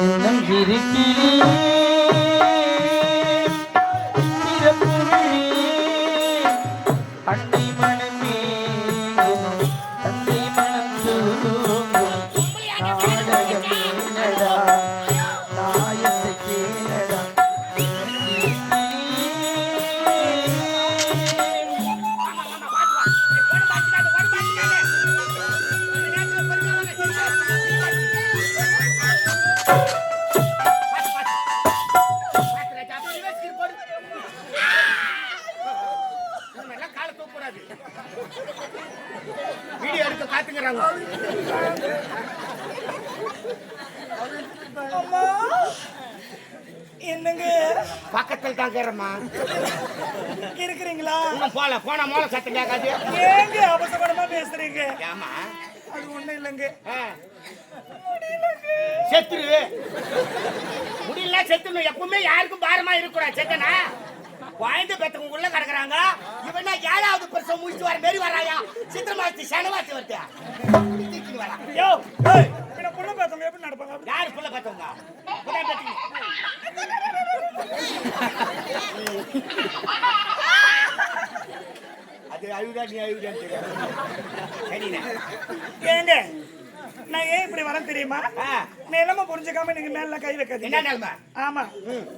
நம் காத்துக்கிறாங்க என்னங்க? பக்கத்தில் தான் கேறம்மா இருக்கிறீங்களா? போல போன மூல சத்தம் கேட்காது ஏங்க அவசரமா பேசுறீங்க? ஏமா அது ஒண்ணும் இல்லைங்க. செத்துரு. முடியல செத்துணும் எப்பவுமே யாருக்கும் பாரமா இருக்கக்கூடாது செத்தனா. குழந்தை பெத்தவங்க உள்ள கிடக்குறாங்க. இவனா ஏழாவது பரிசம் முடிச்சுட்டு வர மாரி வராயா சித்திர மாசத்து சனவாசி வருத்தியா வரா யோ பின்ன புள்ள பேசவங்க எப்படி நடப்பாங்க? யாரு புள்ள பெத்தவங்க. அது அழுதா நீ அழுதான்னு தெரியாது. சரிண்ணே. ஏங்க நான் ஏன் இப்படி வரேன் தெரியுமா? ஆ. நிலம புரிஞ்சுக்காம நீங்க மேல கை என்ன வைக்காதீங்க நிலைமை ஆமா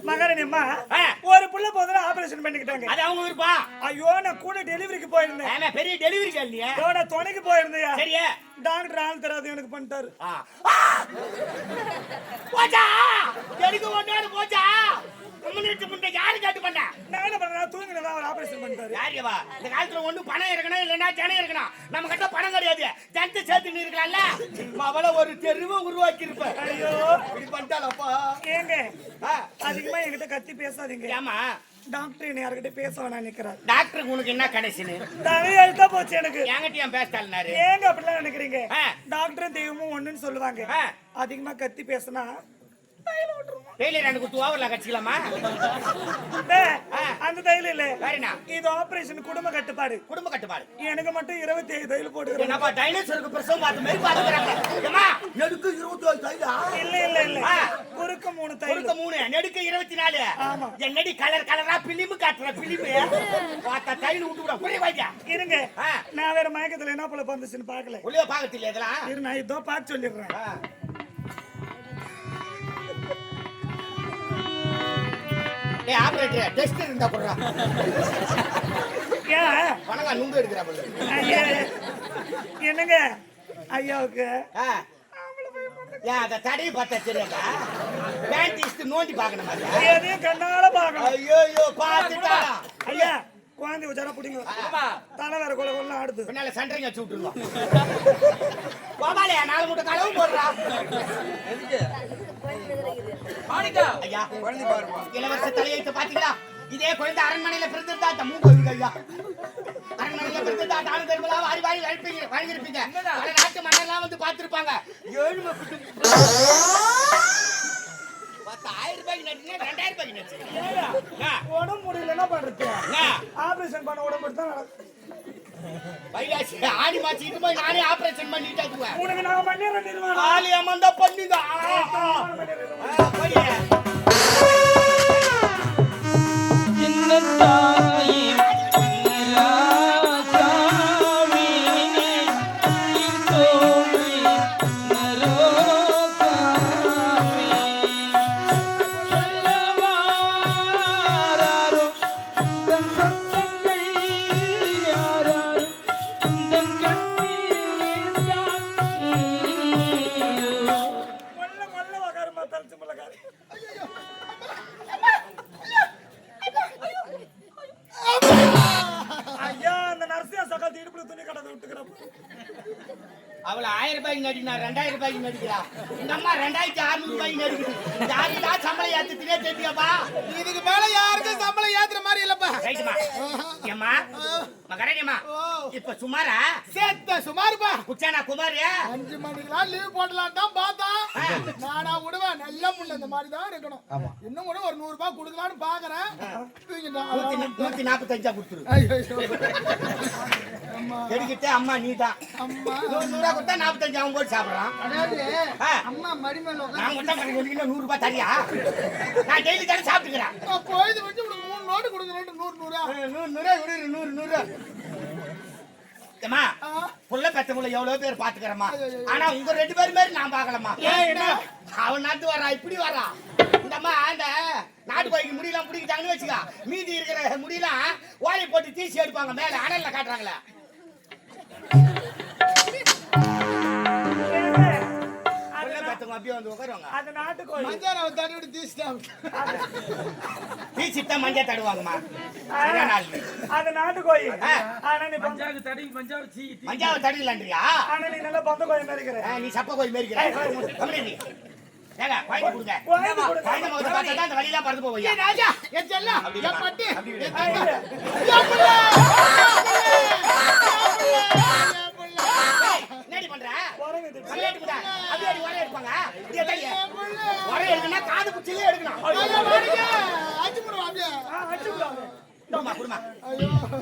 மகாராணி அம்மா ஆ. ஒரு புள்ள போதும் ஆபரேஷன் பண்ணிக்கிட்டாங்க. அது அவங்க விருப்பம் ஐயோ நான் கூட டெலிவரிக்கு போயிருந்தேன். பெரிய டெலிவரி நீ. இதோட துணைக்கு போயிருந்தேன். சரியா டாக்டர் ஆள் தராது எனக்கு பண்ணிட்டாரு! போச்சா? எனக்கு ஒன்னாரு போச்சா? கம்யூனிட்டி முண்டை யாரு கேட்டு பண்ண? நான் என்ன பண்றேன் தூங்கினதான் அவர் ஆபரேஷன் பண்ணிட்டாரு யாரியவா இந்த காலத்துல ஒண்ணு பணம் இருக்கணும் இல்லைன்னா ஜனம் இருக்கணும். நம்ம கிட்ட பணம் கிடையாது. ஜனத்தை சேர்த்து இருக்கலாம்ல? அவள ஒரு தெருவை உருவாக்கி இருப்ப ஐயோ. இப்படி பண்ணிட்டாலப்பா ஏங்க அதிகமா என்கிட்ட கத்தி பேசாதீங்க. ஏமா டாக்டர் என்ன யார்கிட்ட பேச வேணாம் நிக்கிறார். டாக்டருக்கு உனக்கு என்ன கனெக்ஷனு தலையெழுத்தா போச்சு எனக்கு. என்கிட்ட ஏன் ஏங்க அப்படிலாம் நினைக்கிறீங்க. டாக்டரும் தெய்வமும் ஒண்ணுன்னு சொல்லுவாங்க. அதிகமா கத்தி பேசினா டெய்லி ரெண்டு குத்து ஓவர்ல கட்சிக்கலாமா. அந்த தையல் இல்ல. வேறனா இது ஆபரேஷன் குடும்ப கட்டுப்பாடு. குடும்ப கட்டுப்பாடு. எனக்கு மட்டும் இருபத்தி ஏழு தையல் போட்டுக்கிறேன். என்னப்பா டைனோசருக்கு பிரசவம் பார்த்த மாதிரி பாத்துக்கிறாங்க ஏமா நெடுக்கு இருபத்தி ஏழு தைலா? இல்ல இல்ல இல்ல. குறுக்க மூணு தையல் குறுக்க மூணு நெடுக்கு இருபத்தி நாலு ஆமா. என்னடி கலர் கலரா பிலிமு காட்டுற பிலிமு பார்த்தா தையல் விட்டு விட புரிய வாய்க்கா. இருங்க. நான் வேற மயக்கத்துல என்ன போல வந்துச்சுன்னு பாக்கல உள்ளே பாக்கத்தில்ல இதெல்லாம்? இரு நான் இதோ பார்த்து சொல்லிடுறேன். டேய் ஆபரேட்டர்? டெஸ்ட் இருந்தா போடுறா. ஏன்? பணங்கா நுங்கு எடுக்கிறா போல என்னங்க? ஐயாவுக்கு. ஏன் அதை தடவி பார்த்தா தெரியாதா? பேண்ட் இஸ்து நோண்டி பார்க்கணும்? எதையும் கண்ணால பாக்கணும் ஐயோ ஐயோ பார்த்துட்டா ஐயா குழந்தை வச்சாரா பிடிங்க. தலை வேற கொலை கொள்ள ஆடுது. பின்னால சண்டரிங்க வச்சு விட்டுருவோம். கோபாலையா நாலு மூட்டை களவு போடுறா. ஐயா குழந்தை பாருமா. இளவரச தலையெழுத்து பாத்தீங்களா இதே குழந்தை அரண்மனையில பிறந்திருந்தா அந்த மூக்கு வைங்க ஐயா அரண்மனையில பிறந்திருந்தா தானு தருமலா வாரி வாரி வழிப்பீங்க வழங்கிருப்பீங்க பல நாட்டு மன்னர்லாம் வந்து பார்த்திருப்பாங்க. ஏழுமை பிட்டு பத்து ஆயிரம் ரூபாய்க்கு நடிச்சீங்க ரெண்டாயிரம் ரூபாய்க்கு நடிச்சீங்க ஆ, உடம்பு முடியல என்ன பண்றது. ஆபரேஷன் பண்ண உடம்பு தான் நடக்கும். வைகாசி ஆடி மாசி இது போய் நானே ஆபரேஷன் உனக்கு நான் பண்ணிடுறேன். ஆலி அம்மந்தா பண்ணுங்க ஆ, ஆ. ரூபாய்க்கு ரெண்டாயிரம் ரூபாய்க்கு நடிக்கிறா இந்த அம்மா ரெண்டாயிரத்தி அறுநூறு ரூபாய்க்கு நடிக்குது யாருக்கா சம்பளம் ஏத்துட்டே தெரியாப்பா இதுக்கு மேல யாருக்கும் சம்பளம் ஏத்துற மாதிரி இல்லப்பா. ரைட்டுமா. ஏம்மா மகரணியம்மா இப்ப சுமாரா? சேத்த சுமாருப்பா. குச்சானா குமார் அஞ்சு மணிக்கெல்லாம் லீவ் போடலாம் தான் பார்த்தா நானா விடுவேன். நல்ல முள்ள இந்த மாதிரி தான் இருக்கணும் இன்னும் கூட ஒரு நூறு ரூபாய் கொடுக்கலாம்னு பாக்குறேன். நூத்தி நாற்பத்தஞ்சா கொடுத்துரு. எடுக்கிட்டே அம்மா நீ தான் அம்மா. நூறு நூறா கொடுத்தா நாற்பத்தஞ்சு அவன் போட்டு சாப்பிடுறான். அம்மா மடிமேல நான் மட்டும் கணக்கு வந்து ரூபாய் தரியா? நான் டெய்லி தானே சாப்பிட்டுக்கிறேன். போயிட்டு வச்சு உனக்கு மூணு நோட்டு கொடுக்குறேன் நூறு நூறா. நூறு நூறு நூறு நூறு நூறு. ஏம்மா ஆ. புள்ள பெத்தவங்கள எவ்வளவு பேர் பாத்துக்கிறமா ஆனா உங்க ரெண்டு பேரும் மாதிரி நான் பாக்கலமா அவன் நாட்டு வரா இப்படி வரா. இந்த அம்மா அந்த நாட்டு கோயிலுக்கு முடியெல்லாம் பிடிக்கிட்டாங்கன்னு வச்சுக்க. மீதி இருக்கிற முடியெல்லாம் ஓலை போட்டு தீசி எடுப்பாங்க மேல அனல்ல காட்டுறாங்களே. உட்காருங்க அப்படியே வந்து உட்காருங்க அந்த மஞ்சள் நான் தடி விட்டு தீசிட்டேன். தீசிட்டா மஞ்சள் தடுவாங்கம்மா. அது தடி மஞ்சாவை சீ மஞ்சாவை தடிலான்றியா ஆனா நல்லா பந்த கோழி மேரிக்கிற நீ சப்ப கோழி மேரிக்கிற அந்த வழியெல்லாம் பறந்து போவோம்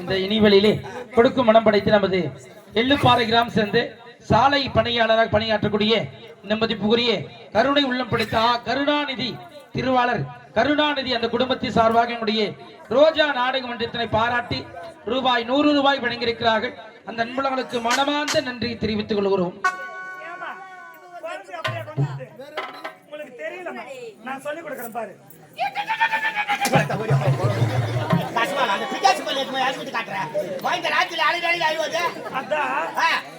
இந்த இனிவெளியிலே கொடுக்கும் மனம் படைத்து நமது எள்ளுப்பாறை கிராம் சேர்ந்து சாலை பணியாளராக பணியாற்றக்கூடிய நிம்மதி புகரிய கருணை உள்ளம் படைத்த கருணாநிதி திருவாளர். கருணாநிதி அந்த குடும்பத்தின் சார்பாக என்னுடைய ரோஜா நாடக மன்றத்தினை பாராட்டி ரூபாய் நூறு ரூபாய் வழங்கியிருக்கிறார்கள். அந்த அன்புலங்களுக்கு மனமார்ந்த நன்றியை தெரிவித்துக் கொள்கிறோம். உங்களுக்கு தெரியல நான் சொல்லி கொடுக்குறேன் பாரு.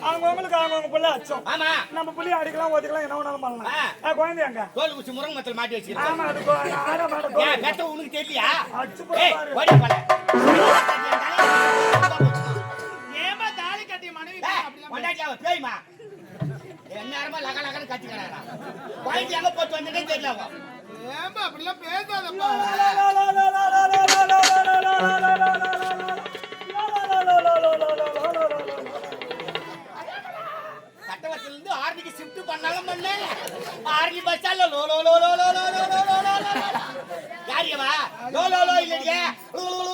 அவங்களுக்கு அவங்க புள்ள அச்சம் ஆமா. நம்ம புள்ளி அடிக்கலாம் ஒதுக்கலாம் என்ன வேணாலும் பண்ணலாம். குழந்தை எங்க? தோல் குச்சி முருங்க மத்தல் மாட்டி வச்சிருக்கேன் ஆமா அது ஆட மாட உனக்கு தெரியலையா? அச்சு ஏய், அப்படிலாம் பொண்டாட்டி அவ பேய்மா எந்நேரமா லக லகன்னு கத்திக்கிறாரா குழந்தை எங்க போட்டு வந்ததே தெரியல ஏம்மா அப்படிலாம் பேசாதப்பா கட்டவத்துல இருந்து ஆர்மிக்கு ஷிஃப்ட் பண்ணாலும் பண்ண ஆர்மி பஸ் ஸ்டாண்ட்ல லோ லோ லோ லோ லோ லோ லோ லோ லோ லோ லோ யாரியவா லோ லோ லோ இல்லடியே லாரி வாத்தா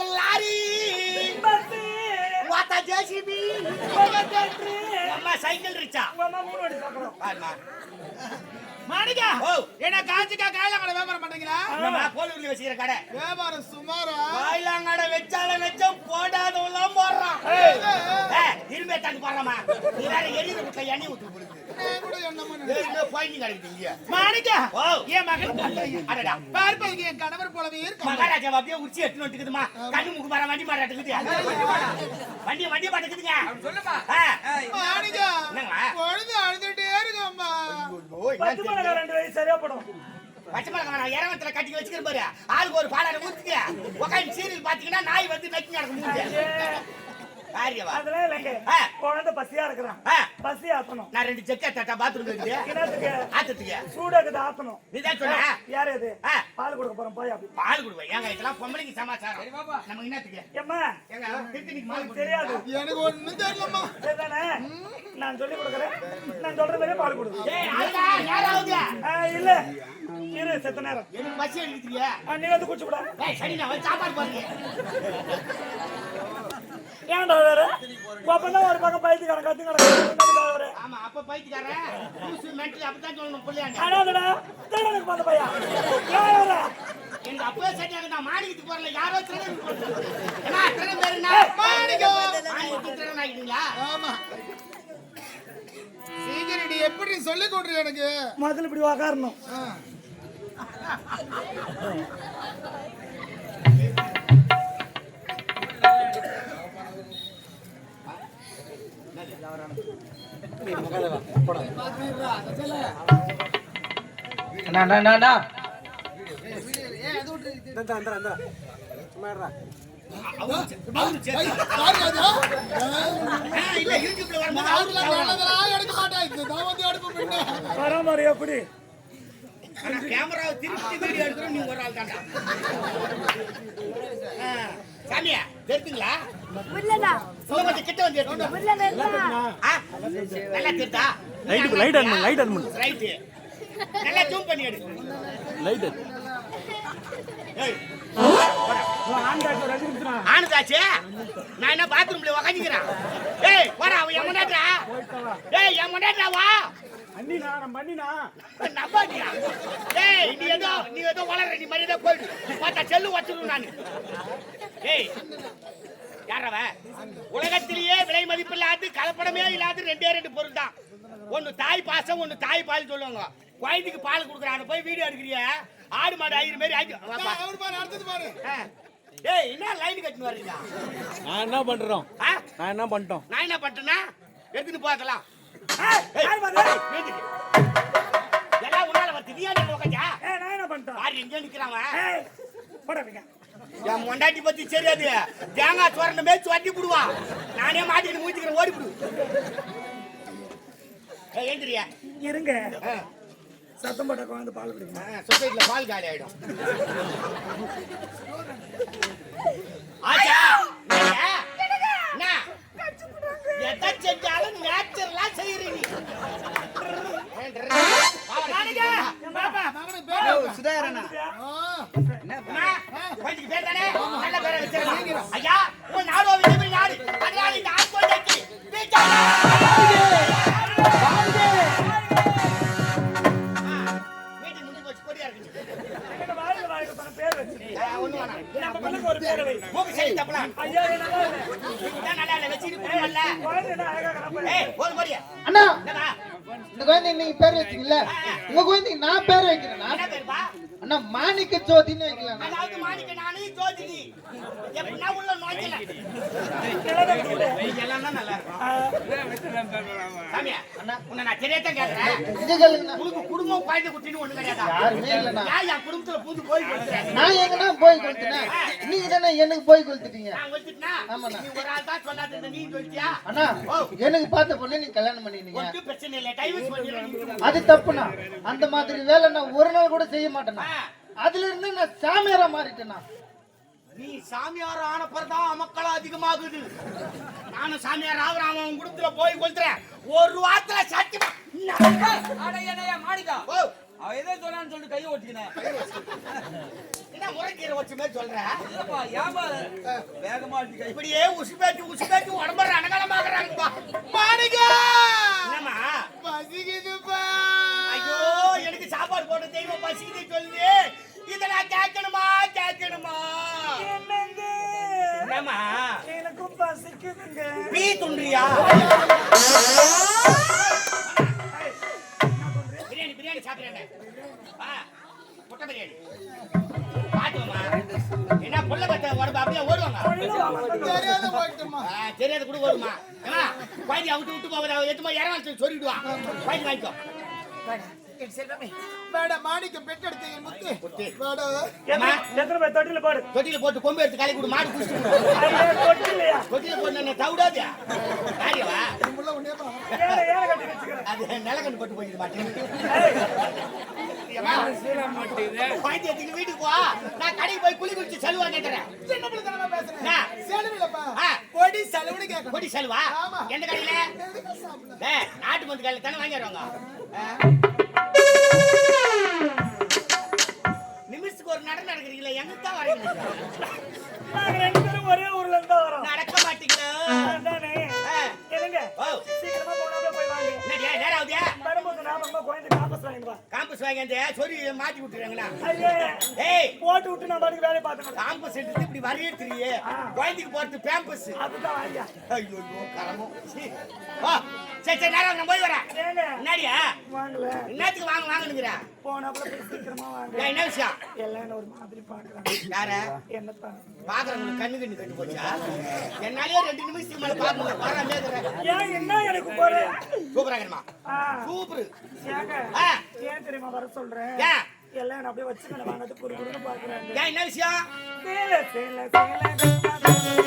ஜேசிபி அம்மா சைக்கிள் ரிச்சா? அம்மா மூணு என்ன காஞ்சிக்கா காயலாம் வியாபாரம் பண்றீங்களா? நம்ம கோலூர்ல கடை? வியாபாரம் சுமாரா? காயலாம் கடை வெச்சால வெச்ச போடாதவெல்லாம் போடுறான். இரும்பே தட்டு போடுறமா நீ வேற எரியுற வீட்டுல எண்ணெய் போடுது கணவர் போலவே இருக்கு. உச்சி எட்டு நோட்டுக்குதுமா வண்டி மரம் எடுக்குது வண்டி வண்டி பாட்டுக்குதுங்க சொல்லுமா ரெண்டு வயசு பச்சை மிளகா இரவத்துல கட்டி வச்சுக்கிறேன் பாரு. ஆளுக்கு ஒரு பாலாடை ஊத்துக்க உட்காந்து சீரியல் பாத்தீங்கன்னா நாய் வந்து நக்கி அதெல்லாம் இல்லைங்க. குழந்தை பசியா இருக்கிறான். ஆ, பசி ஆத்தணும். நான் ரெண்டு செக்க தட்டா பாத்ரூம் இருக்குது என்னத்துக்கு? ஆத்துட்டுங்க சூடாக்குது ஆத்தணும். நீதான் சொன்ன. யார் இது. பால் கொடுக்க போறோம் போய் அப்படி. பால் கொடுவேன் ஏங்க இதெல்லாம் பொம்பளைக்கு சமாச்சாரம். நம்ம என்னத்துக்கு? ஏம்மா? ஏங்க திருத்தணிக்கு மால் உனக்கு தெரியாது. எனக்கு ஒண்ணும் தெரியலம்மா. சரிதானே? நான் சொல்லி கொடுக்குறேன். நான் சொல்ற மாதிரியே பால் கொடு ஏய் ஆளுடா நேரம் ஆகுது ஆ, இல்ல. இரு செத்த நேரம். எனக்கு பசி எடுத்துக்கிறியா ஆ, நீ வந்து குடிச்சு விட ஏய் சரி நான் சாப்பாடு போடுங்க ஏன்டா வேற அப்பதான் ஒரு பக்கம் பைத்தியக்காரன் கத்தி கிடக்கு வேற ஆமா அப்ப பைத்தியக்காரன்? லூசு மென்டல் அப்படித்தான் சொல்லணும் பிள்ளையாங்க அடாதடா திருடனுக்கு பார்த்த பையா ஏன் வேற எங்க அப்பவே சரியாக நான் மாணிக்கத்துக்கு போறல யாரோ திருடன் ஏன்னா திருடன் பேரு என்ன? மாணிக்கம். மாணிக்கத்துக்கு திருடன் ஆகிட்டீங்களா? ஆமா. சீக்கிரடி எப்படி சொல்லி கொடுறீ எனக்கு? முதல்ல இப்படி உக்காரணும். மாதிரி எப்படி ஆனா கேமராவை திருப்பி வீடியோ எடுக்கிறோம் நீங்க ஒரு ஆள் தான் சாமியா தெரிஞ்சுங்களா? கொஞ்சம் கிட்ட வந்து எடுத்துங்க புரியலடா ஆ, நல்லா தெரிதா லைட் லைட் அன் லைட் அன் ரைட்டு நல்லா ஜூம் பண்ணி எடு. லைட் ஏய், ஆண்டாச்சு ரசிக்கிறா ஆனதாச்சே நான் என்ன பாத்ரூம்ல உக்காந்துக்கிறேன். ஏய் போடா அவன் என் முன்னாடிடா. ஏய் என் முன்னாடிடா வா. அண்ணினா நம்ம அண்ணினா நம்பாதியா ஏய் நீ ஏதோ நீ ஏதோ வளர நீ மரியாதை போயிடு. பார்த்தா செல்லு வச்சிருவேன் நான். ஏய். யாரவ உலகத்திலேயே விலை மதிப்பில்லாது கலப்படமே இல்லாத ரெண்டே ரெண்டு பொருள் தான் ஒன்னு தாய் பாசம் ஒன்னு தாய் பால் சொல்லுவாங்க குழந்தைக்கு பால் கொடுக்குறாங்க போய் வீடியோ எடுக்கிறிய ஆடு மாடு ஆயிரம் மாரி ஆயிட்டு வாப்பா. அவர் பாரு அடுத்தது பாரு ஆ. ஏய் என்ன லைன் கட்டின்னு வர்றீங்க நான் என்ன பண்றோம் ஆ? நான் என்ன பண்ணிட்டோம் நான் என்ன பண்றேன்னா எடுத்துன்னு பார்க்கலாம் ஏய், யார் பாரு? எழுந்திரு. எல்லாம் உன்னால ஏன் உட்காந்தா ஏய், நான் என்ன பண்ணிட்டேன்? யார் எங்க வைங்க. என் மொண்டாட்டி பத்தி தெரியாது. தேங்காய் சுரண்ட மேய்ச்சி வட்டி விடுவான் நானே மாட்டிக்கிட்டு மூச்சிக்கிறேன் ஓடி விடு ஏந்திரியா இருங்க. சத்தம் போட்ட குழந்தை பால் குடிங்க சொசைட்டில பால் காலி ஆயிடும். ஆச்சா? எதை செஞ்சாலும் நேச்சுரலா செய்யறீங்க சுதாகரண்ணா கொஞ்சம் பேர் தானே? நல்ல பேரை வச்சிருக்கேன். ஐயா உன் நாடு விஜய் நாடு அதனால இந்த ஆட்கொண்டைக்கு அண்ணா இந்த குழந்தை நீங்க பேர் வச்சீங்கல்ல உங்க குழந்தைக்கு நான் பேர் வைக்கிறேன்னா அண்ணா மாணிக்க ஜோதின்னு வைக்கலாம் அதாவது மாணிக்க நானே ஜோதினி. எப்படின்னா உள்ள நோய்க்கல குடும்பம் குழந்தை குட்டின்னு ஒண்ணு கிடையாதா? குடும்பத்துல பூந்து போய் நான் போய் கொடுத்தேன் நீங்க தானே எனக்கு போய் கொடுத்துட்டீங்க. நீ நீ அண்ணா எனக்கு பார்த்த பொண்ணு நீங்க கல்யாணம் பண்ணிடுறேன் அது தப்புண்ணா. அந்த மாதிரி வேலை நான் ஒரு நாள் கூட செய்ய மாட்டேண்ணா. அதுல இருந்து நான் சாமியாரா மாறிட்டேண்ணா. நீ சாமியார் ஆன பிறதான் மக்கள் அதிகமாகுது. நானும் சாமியார் ஆகுறேன் அவன் குடும்பத்துல போய் கொளுத்துறேன் ஒரு வாரத்துல சத்தியமா அட என்னையா மாணிக்கா? ஓ, அவ எதோ சொன்னான்னு சொல்லிட்டு கையை ஒட்டிக்கினேன் என்ன முறைக்கீரை வச்ச மாதிரி சொல்ற? இல்லப்பா ஏமா வேகமா இப்படியே உசு பேச்சு உசு பேச்சு உடம்பு ரணகலமாகறாங்கப்பா மாணிக்கா! என்னம்மா? பசிக்குதுப்பா. ஐயோ எனக்கு சாப்பாடு போட்ட தெய்வம் பசிக்குது சொல்லுது. இதை நான் கேட்கணுமா? கேட்கணுமா? என்னங்க? என்னம்மா? எனக்கும் பசிக்குதுங்க. பீ துன்றியா? பிரியாணி பிரியாணி சாப்பிடுறேன் முட்டை பிரியாணி. பாத்துக்கோமா என்ன புள்ள பத்த உடம்பு அப்படியே ஓடுவாங்க. தெரியாத கூட ஓடுமா? ஏமா குழந்தை அவுட்டு விட்டு போவதா எட்டுமா இறவாச்சு சொல்லிடுவான். குழந்தை வாங்கிக்கோ. மேடம் மாணிக்க பெற்றெடுத்த என் முத்து. எத்தனை எத்தனை பேர் தொட்டில போடு. தொட்டில போட்டு கொம்பு எடுத்து கலை கொடு மாடு தொட்டிலையா? தொட்டில போட்டு என்ன தவிடாதியா. அது நிலக்கண்டு போட்டு போயிட்டு மாட்டேன் வீட்டுக்கு போ நான் கடைக்கு போய் குளி குளிச்சு செலவா கேட்கறேன் சின்ன பேசுறேன்? செலவில்லப்பா ஆ. பொடி செலவுன்னு கேட்கணும் கொடி செலவா. எந்த கடையில? நாட்டு மருந்து கடையில தானே வாங்கிடுவாங்க நிமிஷத்துக்கு ஒரு நடை நடக்கிறீங்களா? எங்க தான் வரீங்க? நாங்க ரெண்டு பேரும் ஒரே ஊர்ல இருந்து வரோம். நடக்க மாட்டீங்களா? அதானே? என்னங்க? சீக்கிரமா போனாலே போய் வாங்க. என்னடியா நேரம் ஆகுதியா? வரும்போது ஞாபகமா குழந்தை காப்பஸ் வாங்கிட்டு வா. காம்பஸ் வாங்கி அந்த சொல்லி மாட்டி விட்டுறாங்கண்ணா ஏய். போட்டு விட்டு நான் பாட்டுக்கு வேலையை பார்த்துக்கணும். காம்பஸ் எடுத்து இப்படி வரையே தெரியே குழந்தைக்கு போறது பேம்பஸ் அதுதான் ஐயா. ஐயோ கரமோ சீ. சரி சரி நேரம் நான் போய் வரேன். என்னடியா? வாங்கல. என்னத்துக்கு வாங்க வாங்கணுங்கிற போய் சீக்கிரமா வாங்க. ஏன், என்ன விஷயம்? எல்லாம் என்ன ஒரு மாதிரி பார்க்கறாங்க. யார? என்னத்தான்? பாக்குறவங்களுக்கு கண்ணு கண்ணு கட்டு போச்சா? என்னாலயே ரெண்டு நிமிஷத்துக்கு மேல பாக்கணும் வராமே ஏன் என்ன எனக்கு? சூப்பராங்கம்மா சூப்பர் ஆ. ஏன் தெரியுமா வர சொல்றேன்? எல்லாம் என்ன அப்படியே வச்சுக்கணும் வாங்கிறது குறு குறுன்னு பாக்குறாங்க. என்ன விஷயம்? சேல சேல சேல.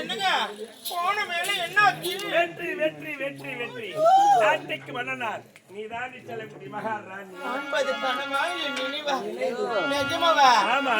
என்னங்க? போன வேலை என்ன? வெற்றி வெற்றி வெற்றி வெற்றி. நாட்டுக்கு மன்னனார். நீ தாண்டி செல்லக்கூடிய மகாராணி. ஐம்பது பணமா நினைவா. நிஜமாவா? ஆமா.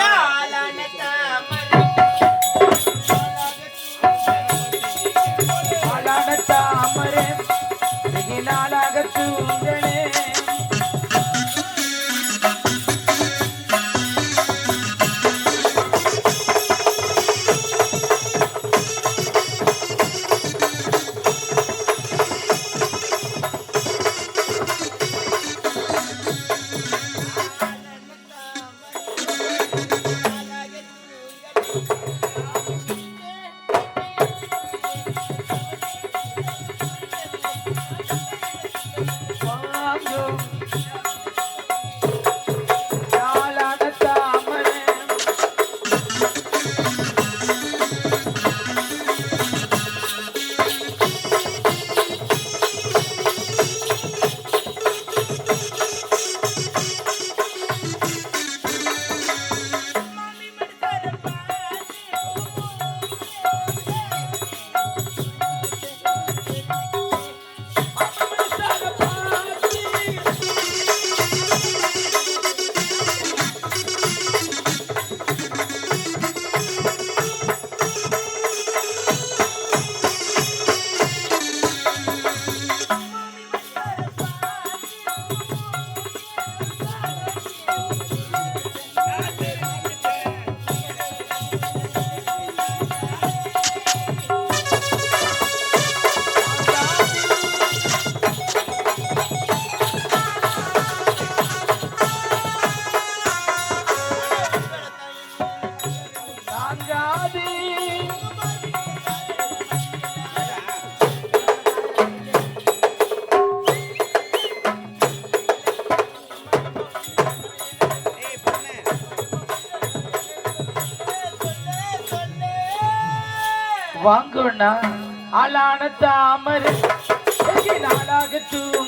ஆளான தாமரை. நாளாக தூ